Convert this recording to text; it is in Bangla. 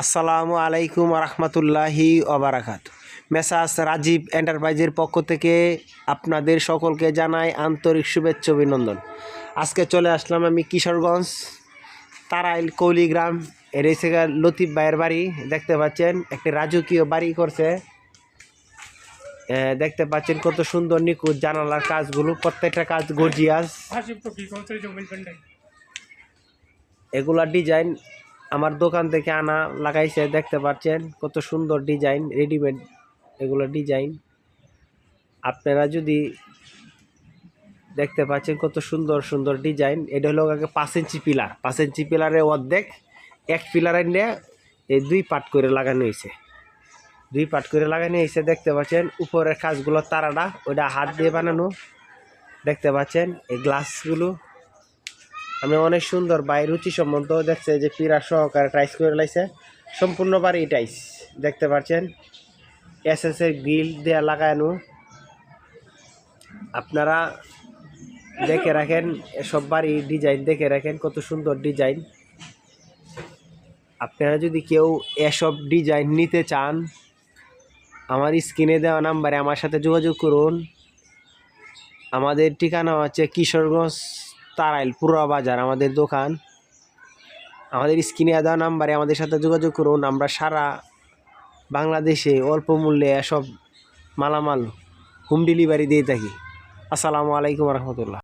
আসসালামু আলাইকুম রহমতুল্লাহি ওবরাকাত মেসাস রাজীব এন্টারপ্রাইজের পক্ষ থেকে আপনাদের সকলকে জানাই আন্তরিক শুভেচ্ছা অভিনন্দন। আজকে চলে আসলাম আমি কিশোরগঞ্জ তারাইল কৌলিগ্রাম এর এসে লতিফ ভাইয়ের বাড়ি। দেখতে পাচ্ছেন একটি রাজকীয় বাড়ি করছে। দেখতে পাচ্ছেন কত সুন্দর নিখুঁত জানালার কাজগুলো প্রত্যেকটা কাজ গর্জিয়াস. এগুলা ডিজাইন আমার দোকান থেকে আনা, লাগাইছে, দেখতে পাচ্ছেন কত সুন্দর ডিজাইন রেডিমেড এগুলো ডিজাইন। আপনারা যদি দেখতে পাচ্ছেন কত সুন্দর সুন্দর ডিজাইন, এটা হলো আগে পাঁচ ইঞ্চি পিলার। পাঁচ ইঞ্চি পিলারে অর্ধেক, এক পিলারে নিয়ে এই দুই পাট করে লাগানো হয়েছে। দুই পাট করে লাগানো হয়েছে, দেখতে পাচ্ছেন উপরের কাজগুলো তারাটা ওইটা হাত দিয়ে বানানো। দেখতে পাচ্ছেন এই গ্লাসগুলো আমি অনেক সুন্দর বাই রুচি সম্বন্ধ দেখছে যে পিরা সহকারে টাইস করে লাইছে। সম্পূর্ণ বাড়ি টাইস দেখতে পাচ্ছেন? এস এস এর গ্রিল দেয়া লাগানো। আপনারা দেখে রাখেন এসব বাড়ি ডিজাইন দেখে রাখেন, কত সুন্দর ডিজাইন আপনারা যদি কেউ এসব ডিজাইন নিতে চান, আমার স্ক্রিনে দেওয়া নাম্বারে আমার সাথে যোগাযোগ করুন। আমাদের ঠিকানা হচ্ছে কিশোরগঞ্জ তারাইল পুরা বাজার, আমাদের দোকান। আমাদের স্ক্রিনে দেওয়া নাম্বারে আমাদের সাথে যোগাযোগ করুন, আমরা সারা বাংলাদেশে অল্প মূল্যে এসব মালামাল হোম ডেলিভারি দিয়ে থাকি। আসসালামু আলাইকুম রহমতুল্লাহ।